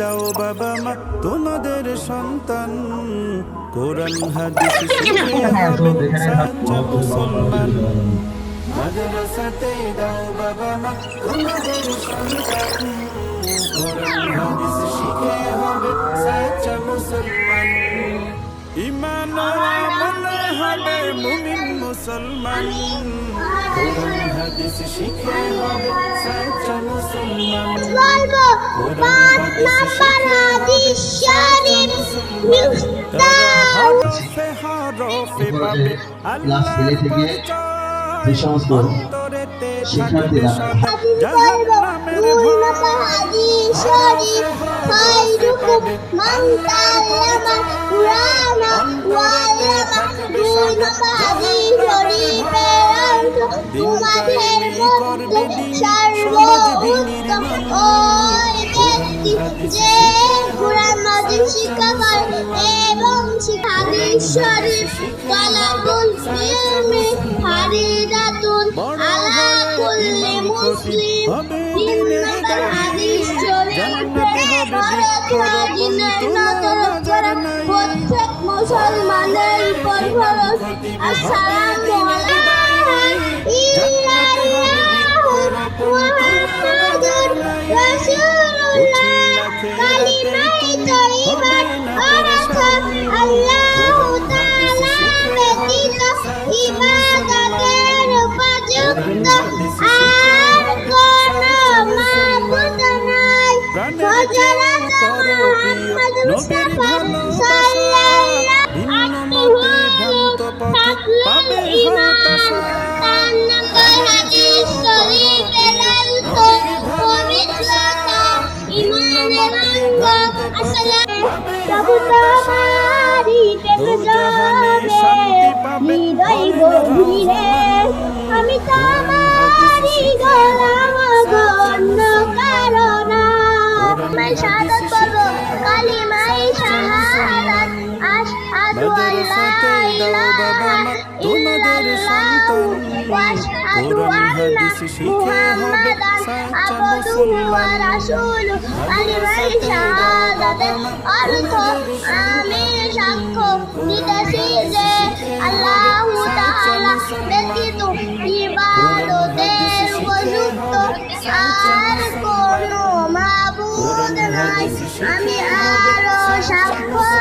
দাও বাবা মা তোমাদের সন্তান কোরআন হাদিস মুসলমান। মাদ্রাসাতে দাও বাবা মা তোমাদের সন্তান কোরআন হাদিস শিখে হবে সাচ্চা মুসলমান ইমান আমলে হবে মুমিন মুসলমান ক্লাস থ্রি থেকে যে সমস্ত শিক্ষার্থীরা মান তোমাদের মধ্যে সর্বোত্তম ব্যক্তি যে কুরআন মাজিদ শিক্ষা করে এবং হাদিস শরীফ তালাবুল ইলমি ফারিদাতুন আলা কুল্লি মুসলিম তিন হাদিস শরীফে ফরজ দিনের নজর প্রত্যেক মুসলমানের উপর ফরজ আসসালামু তার নাম্বার হাদিস শরীফের অর্থ পবিত্রতা ইমানের অঙ্গ আসসালাম প্রভু তোমারই পেতে যাবে হৃদয় গভীরে শাহাদাত পড়ব কালিমাই শাহাদাত আশ আদু আল্লাহ ইলাহা আমি সাক্ষ্য দিতেছি যে আল্লাহ আমি আরও সাক্ষ্য